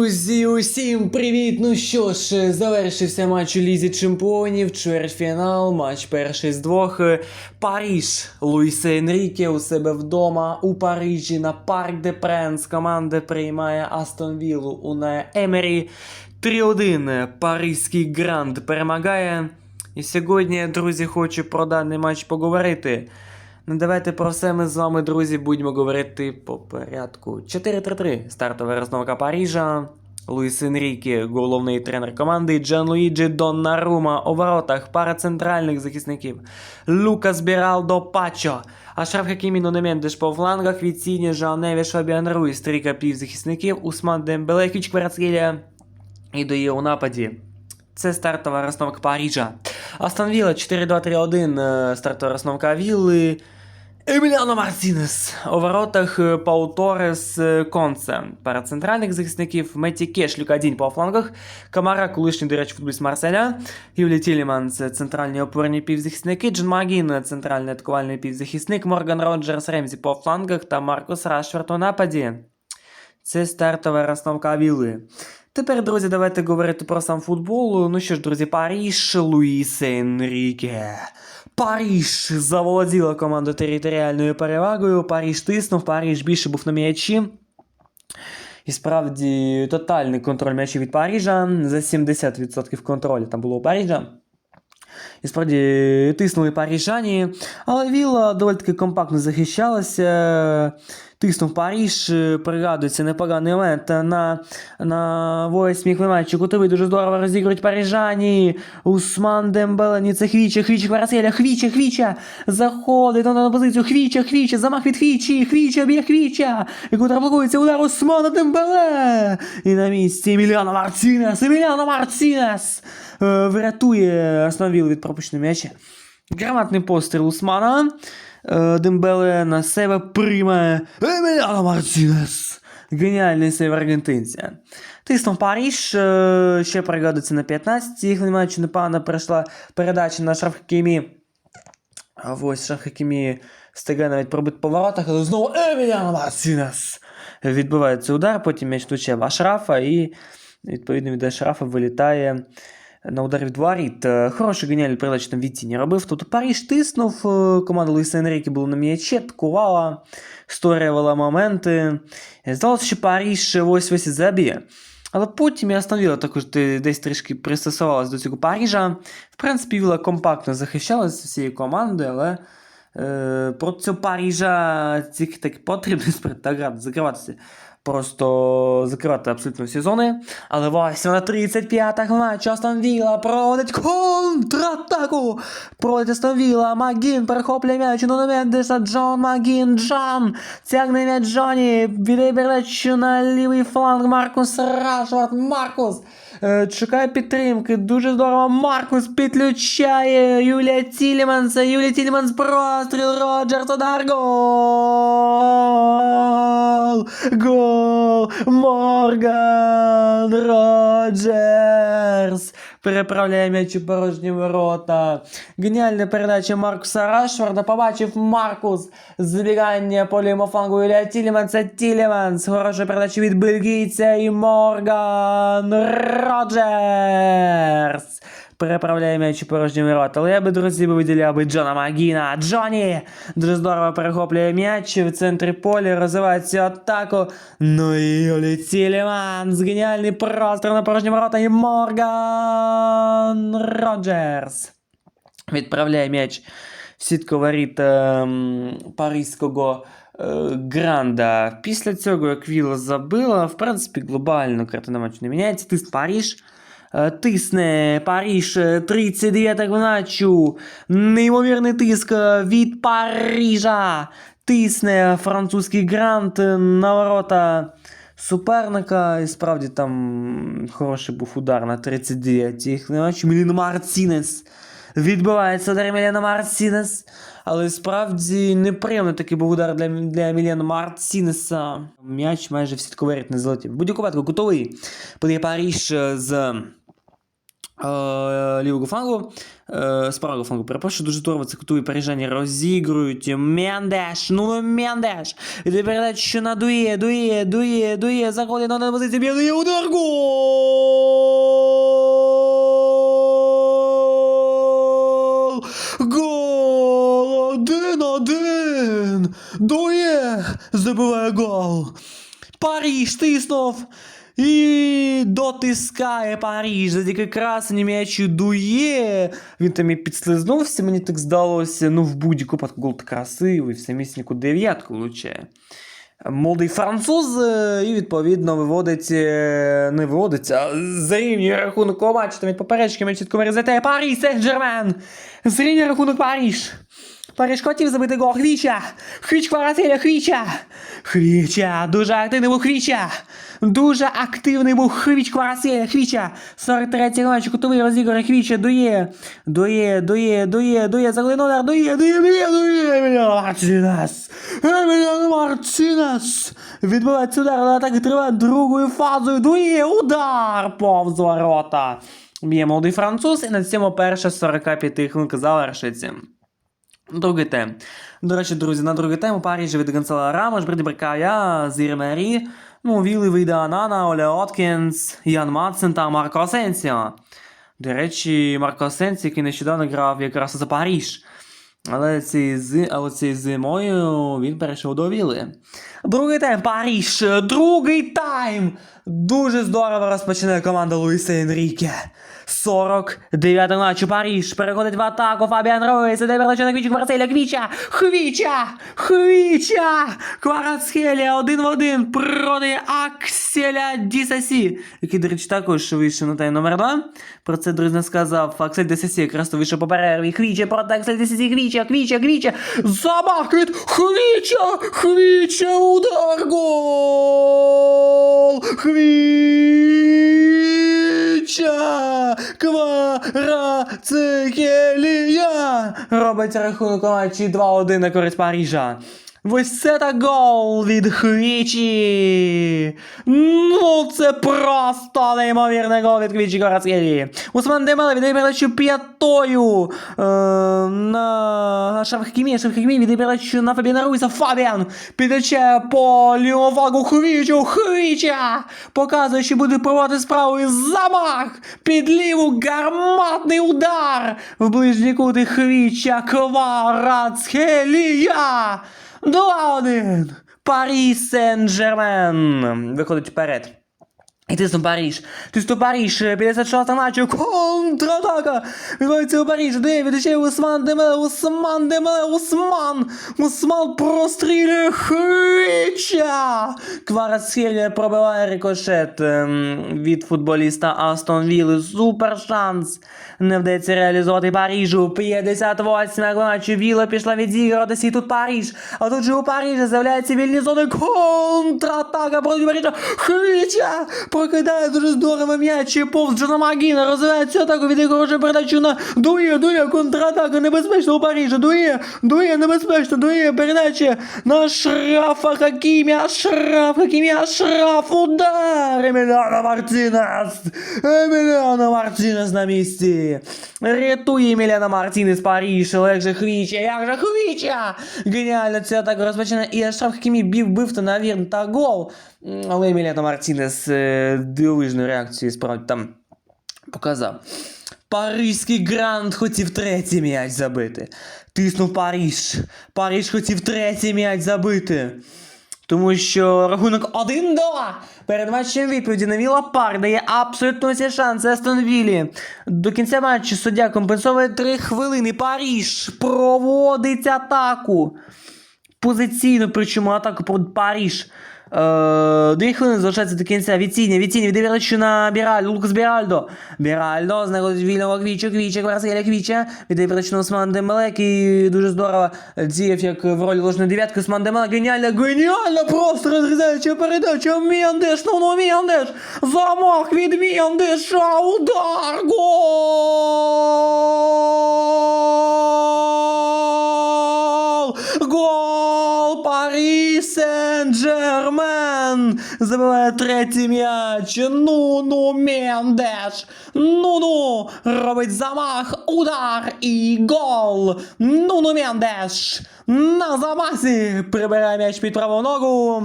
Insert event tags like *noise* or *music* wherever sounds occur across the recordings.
Друзі, усім привіт! Ну що ж, завершився матч у Лізі Чемпіонів, чвертьфінал, матч перший з двох. Паріж Луїса Енріке у себе вдома у Парижі на Парк де Пренс. Команда приймає Астон Віллу у Емері. 3-1. Паризький гранд перемагає. І сьогодні, друзі, хочу про даний матч поговорити. Ну, давайте про все ми з вами, друзі, будемо говорити по порядку. 4-3-3. Стартова розновка Парижа. Луїс Енріке, головний тренер команди, Джан Луїджі Доннарума у воротах, пара центральних захисників, Лукас Біралдо Пачо, Ашраф Хакімі Нунемендеш по флангах, Віціні, Жаоневі, Шабіан Руїс, трійка півзахисників, Усман Дембеле, Кіч Кварацкелія і дає у нападі. Це стартова розновка Парижа. Астон Вілла 4-2-3-1, е, стартова розновка Вілли. Еміліано Мартінес у воротах е, Пау Торес е, Конце. Пара центральних захисників Меті Кеш, Люкадінь по флангах. Камара, колишній, до речі, футболіст Марселя. Юлі Тіліман це центральні опорні півзахисники. Джон Магін центральний атакувальний півзахисник. Морган Роджерс Ремзі по флангах та Маркус Рашфорд у нападі. Це стартова розновка Вілли. Тепер, друзі, давайте говорити про сам футбол. Ну що ж, друзі, Паріж, Луїс Енріке. Паріж заволоділа команду територіальною перевагою. Паріж тиснув, Паріж більше був на м'ячі. І справді тотальний контроль м'ячів від Парижа. За 70% контролю там було у Парижа. І справді тиснули паріжані. але Вілла доволі таки компактно захищалася. Тиснув Паріж, е, пригадується непоганий момент на, на восьмій матчі. Кутовий дуже здорово розігрують парижані. Усман Дембелені, це Хвіча, Хвіча, Кварацеля, Хвіча, Хвіча. Заходить на, позицію, Хвіча, Хвіча, замах від Хвічі, Хвіча, б'є Хвіча. І контрблокується удар Усмана Дембеле. І на місці Еміліано Мартінес, Еміліано Мартінес. Е, Врятує Основіл від пропущеного м'яча. Громадний постріл Усмана. Е, Дембеле на себе приймає Еміліано Мартінес. Геніальний сейв аргентинця. Тиснув Паріж, е, ще пригадується на 15-й хвилині матчу непогано перейшла передача на Шрафхакімі. А ось Шрафхакімі встигає навіть пробити по воротах, але знову Еміліано Мартінес. Відбувається удар, потім м'яч влучає в Ашрафа і відповідно від Ашрафа вилітає на удар від воріт. Хороший геніальний передач там Віціні робив. Тобто Паріж тиснув, е, команда Луїса Енріки була на м'ячі, атакувала, створювала моменти. Здалося, що Паріж ось ось заб'є. Але потім я остановила також десь трішки пристосувалась до цього Парижа. В принципі, Віла компактно захищалася всією командою, але е, проти цього Парижа тільки так потрібно *laughs* так закриватися. Просто закривати абсолютно всі. Але ось на 35-х матчі Астон Віла проводить контратаку. Проводить Астон Вілла. Магін перехоплює м'яч на Мендеса. Джон Магін. Джон. Тягне м'яч Джоні. Передачу на лівий фланг. Маркус Рашвард. Маркус. Е, Чекає підтримки. Дуже здорово. Маркус підключає. Юлія Тіліманса. Юлія Тіліманс простріл. Роджерс удар. Гол. Гол. Морган Роджерс. Переправляє м'яч у порожні ворота. Геніальна передача Маркуса Рашфорда. Побачив Маркус. Збігання по лівому флангу Юлія Тіліманса. Тіліманс. Хороша передача від бельгійця і Морган Роджерс. Переправляє м'яч у порожні ворота. Але я би, друзі, би виділяв би Джона Магіна. Джоні! Дуже здорово перехоплює м'яч в центрі поля, розвивається атаку. Ну і Юлі Тіліманс. Геніальний простір на порожні ворота і Морган Роджерс. Відправляє м'яч в сітку воріт ем, паризького е, Гранда. Після цього, як Вілла забила, в принципі, глобально картина матчу не міняється. Тиск Паріж. Е, Тисне Паріж е, 39 матчу. Неймовірний тиск е, від Парижа. Тисне французький грант е, на ворота суперника. І справді там хороший був удар на 39-й матчі. Мілін Мартінес. Відбивається удар Еміліана Мартінес. Але справді неприємний такий був удар для, для Еміліана Мартінеса. М'яч майже в сітковий ряд не залетів. Будь-якому випадку кутовий. Подає Паріж е, з е, лівого флангу, е, з правого флангу. Перепрошую, дуже здорово це кутові парижані розігрують. Мендеш, ну Мендеш. Іде передача на дує, дує, дує, дує, заходить на позицію, б'є, удар, гол! Гол! Один-один! Дує! Забиває гол! Париж тиснув! І дотискає Париж. Завдяки красені м'ячу дує. Він там і підслизнувся, мені так здалося. Ну, в будь-яку випадку гол красивий, в самісіньку дев'ятку влучає. Молодий француз, е, і відповідно виводить, е, не виводиться, а зарівнює рахунок у матчі, там від поперечки м'яч чітко вирізати. Париж Сен-Жермен! Зрівнює рахунок Париж! Забити гол Хвіча! Хвіч Кварателя Хвіча! Хвіча! Дуже активний був Хвіча! Дуже активний був Хвіч Кварателя Хвіча! 43-й матч, кутовий розіграє Хвіча, дує! Дує, дує, дує, дує, за один удар, дує, дує, дує, дує! Еміліано Мартінес! Еміліано Мартінес! Відбувається удар, але атака триває другою фазою, дує, удар! Повз ворота! Б'є молодий француз, і на цьому перша 45 хвилинка завершиться. Другий тем. До речі, друзі, на другий тем Парижі від Гонсала Рамош, Бреді Брикая, Зірі Мері, ну, Вілли Вийде Анана, Оле Откінс, Ян Матсен та Марко Асенсіо. До речі, Марко Асенсіо, який нещодавно грав якраз за Париж. Але цією але цією зимою він перейшов до Вілли. Другий тайм, Париж, другий тайм! Дуже здорово розпочинає команда Луїса Енріке. 49 матчу Париж переходить в атаку. Фабіан Ройс, іде передача на Квічу Марселя? Квіча, Хвіча, Хвіча, Кварацхелія один в один проти Акселя Дісасі, який, до речі, також вийшов на тайм номер 2. Про це, друзі, сказав. Аксель Дісасі, якраз то вийшов по перерві. Хвіча проти Аксель Дісасі, Хвіча, Хвіча, Хвіча, замах від Хвіча, Хвіча, удар, гол, Хвіча, Кварацхелія, робить рахунок матчі 2-1 на користь Парижа. Ось це та гол від Хвічі! Ну, це просто неймовірний гол від Хвічі Горацкелі. Усман Демеле віддає передачу п'ятою е, на Шавхакімі. Шавхакімі віддає передачу на Фабіана Руйса. Фабіан підтече по лівому флагу Хвічу. Хвіча! Показує, що буде проводити справу і замах! Під ліву гарматний удар! В ближній кут і Хвіча Кварацхелія! 2-1! Парі Сен-Жермен виходить вперед. І тиснув Паріж. Тиснув Паріж. 56 матчу. Контратака. Відбувається у Паріж. Де віддачає Усман Демеле. Усман Демеле. Усман. Усман прострілює Хича. Кварацхелія пробиває рикошет ем, від футболіста Астон Вілли. Супер шанс. Не вдається реалізувати Парижу. 58 матчу. Віла пішла відігратися. І тут Паріж. А тут же у Парижі з'являється вільні зони. Контратака проти Парижа. Хича. Прокидає дуже здорово м'яч. і Повз Джона Магіна. Розвиває цю атаку. Відіграє передачу на Дує. Дує. Контратака. Небезпечно у Парижі. Дує. Дує. Небезпечно. Дує. Передача на Шрафа Хакімі. Ашраф Хакімі. Ашраф. Удар. Еміліано Мартінес. Еміліано Мартінес на місці. Рятує Еміліано Мартінес Париж. Як же Хвіча. Як же Хвіча. Геніально ця атака розпочинає. І Ашраф Хакімі бів бив то, навірно, та гол. Але Еміліано Мартінес е, дивовижну реакцію справді там показав. Паризький грант хотів третій м'яч забити. Тиснув Париж. Париж хотів третій м'яч забити. Тому що рахунок 1-2. Перед матчем відповіді на Віла Пар дає абсолютно всі шанси Астон Віллі. До кінця матчу суддя компенсовує 3 хвилини. Париж проводить атаку. Позиційно, причому атаку проти Париж. Е, Дві хвилини залишається до кінця. Відсіння, відсіння, відбирачу на Біральдо, Лукас Біральдо. Біральдо знаходить вільного Квіча, Квіча, Кварцеля Квіча. Віддає передачу на Осман Демеле, який дуже здорово діяв як в ролі ложної дев'ятки. Осман Демеле геніально, геніально просто розрізаюча передача. Мєндеш, ну ну Мєндеш. Замах від Мєндеша, удар, гол! Гол! Сен-Джермен забиває третій м'яч. Ну-ну, Мендеш. Ну-ну, робить замах, удар і гол. Ну-ну, Мендеш. На замасі прибирає м'яч під праву ногу.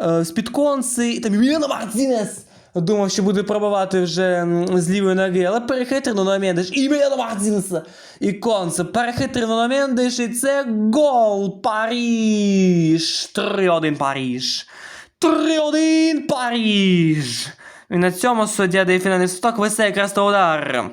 Е, з-під конці. Там Мартінес. Думав, що буде пробивати вже з лівої ноги, але перехитрено на Мендеш. І Еміліано Мартінес. І конце перехитрено на Мендеш. І це гол. Паріж. 3-1 Паріж. 3-1 Паріж. І на цьому суддя дає фінальний свисток, весе якраз то удар.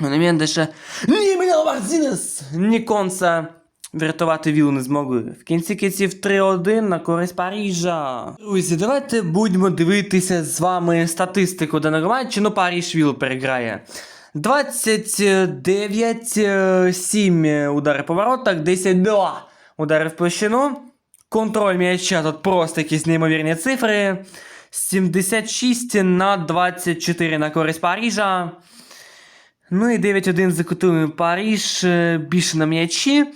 Мендеша. Ні, Еміліано Мартінес! Ні конца. Врятувати вілу не змогли. В кінці кінців 3-1 на користь Парижа. Друзі, давайте будемо дивитися з вами статистику даного матчу. Ну, Париж віл переграє. 29, 7 удари по воротах, 10-2 удари в площину. Контроль м'яча тут просто якісь неймовірні цифри. 76 на 24 на користь Парижа. Ну і 9-1 закотили Париж е, більше на м'ячі.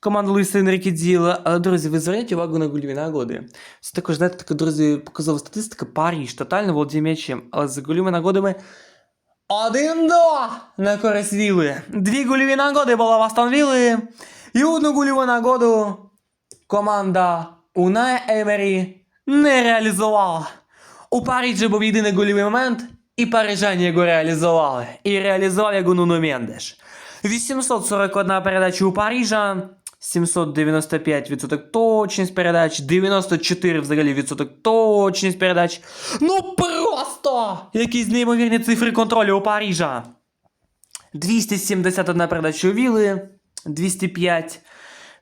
Команда Луїса Енріке діяла. Але, друзі, ви зверніть увагу на гольові нагоди. Це також, знаєте, така, друзі, показова статистика. Париж тотально володіє м'ячем, але за гольовими нагодами 1-2 на користь Віли. Дві гольові нагоди була в Астон Вілли. І одну гольову нагоду команда Уная Емері не реалізувала. У Парижі був єдиний гольовий момент, і парижані його реалізували. І реалізував його Нуно Мендеш. 841 передача у Парижа, 795% точність передач, 94 взагалі відсоток точність передач. Ну просто! Якісь неймовірні цифри контролю у Парижа. 271 передача у Віли, 205.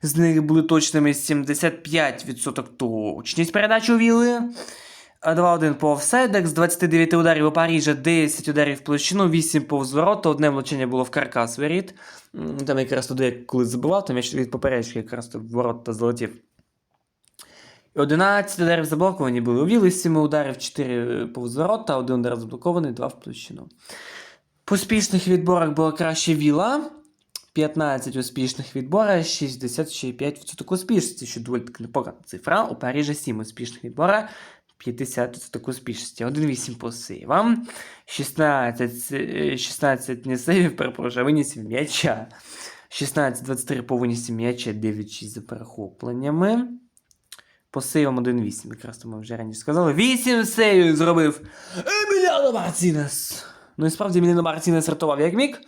З них були точними 75% точність передач у Віли. 2-1 по офсайдах, з 29 ударів у Парижа 10 ударів в площину, 8 повз ворота, одне влучення було в каркас воріт. Там якраз туди, коли забивав, там м'яч від поперечки якраз в ворота залетів. 11 ударів заблоковані були у Віли, 7 ударів, 4 повз ворота, 1 удар заблокований, 2 в площину. По успішних відборах була краще Віла. 15 успішних відбора, 65% успішності, що доволі таки непогана цифра. У Парижа 7 успішних відбора, 50% успішності. 1-8 по сейвам, 16, е, 16 не сейвів, перепрошую, а винісів м'яча. 16-23 по винісі м'яча, 9-6 за перехопленнями. По сейвам 1-8, якраз то ми вже раніше сказали. 8 сейвів зробив Еміліано Мартінес. Ну і справді Еміліано Мартінес рятував як міг.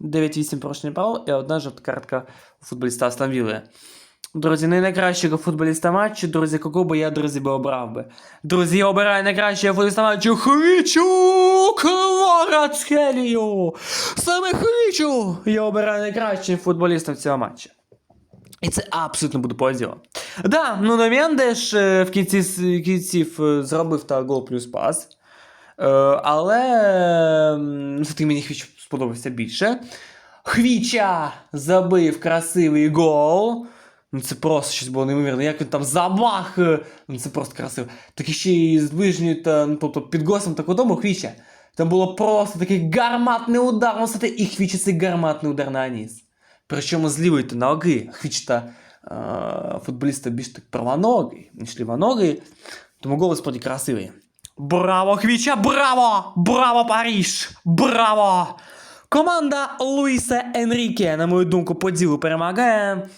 9-8 порушення правил і одна жовта картка у футболіста Вілли. Друзі, не найкращого футболіста матчу, друзі, кого би я, друзі, би обрав би. Друзі, я обираю найкращого футболіста матчу Хвічу Кварацхелію. Саме Хвічу я обираю найкращим футболістом цього матчу. І це абсолютно буде поділ. Да, ну Мендеш е, в кінці кінців е, зробив та гол плюс пас. Е, Але все-таки мені Хвіч сподобався більше. Хвіча забив красивий гол. Ну це просто щось було неймовірне. Як він там замах. е, Ну це просто красиво. Так ще й з ближньої, та, ну, тобто під госом та кутом Хвіча. Там було просто такий гарматний удар. Ну, це і Хвіча це гарматний удар на Аніс. Причому з лівої та ноги. Хвіч та е, футболіста більш так правоногий, ніж лівоногий. Тому голос справді красивий. Браво, Хвіча! Браво! Браво, Паріж! Браво! Команда Луїса Енріке, на мою думку, по ділу перемагає.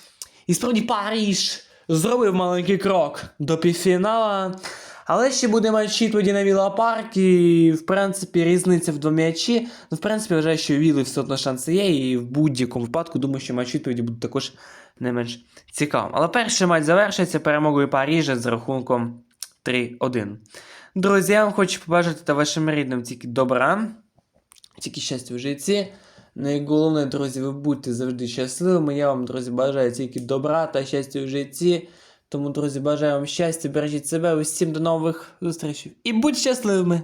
І справді Паріж зробив маленький крок до півфінала. Але ще буде матчі тоді на Віла Парк, і в принципі різниця в два м'ячі. Ну, в принципі, вважаю, що Віли все одно шанси є, і в будь-якому випадку думаю, що матч відповіді буде також не менш цікавим. Але перший матч завершиться перемогою Парижа з рахунком 3-1. Друзі, я вам хочу побажати та вашим рідним тільки добра, тільки щастя в житті. Найголовніше, друзі, ви будьте завжди щасливими. Я вам, друзі, бажаю тільки добра та щастя в житті. Тому, друзі, бажаю вам щастя, бережіть себе, усім до нових зустрічей. І будьте щасливими!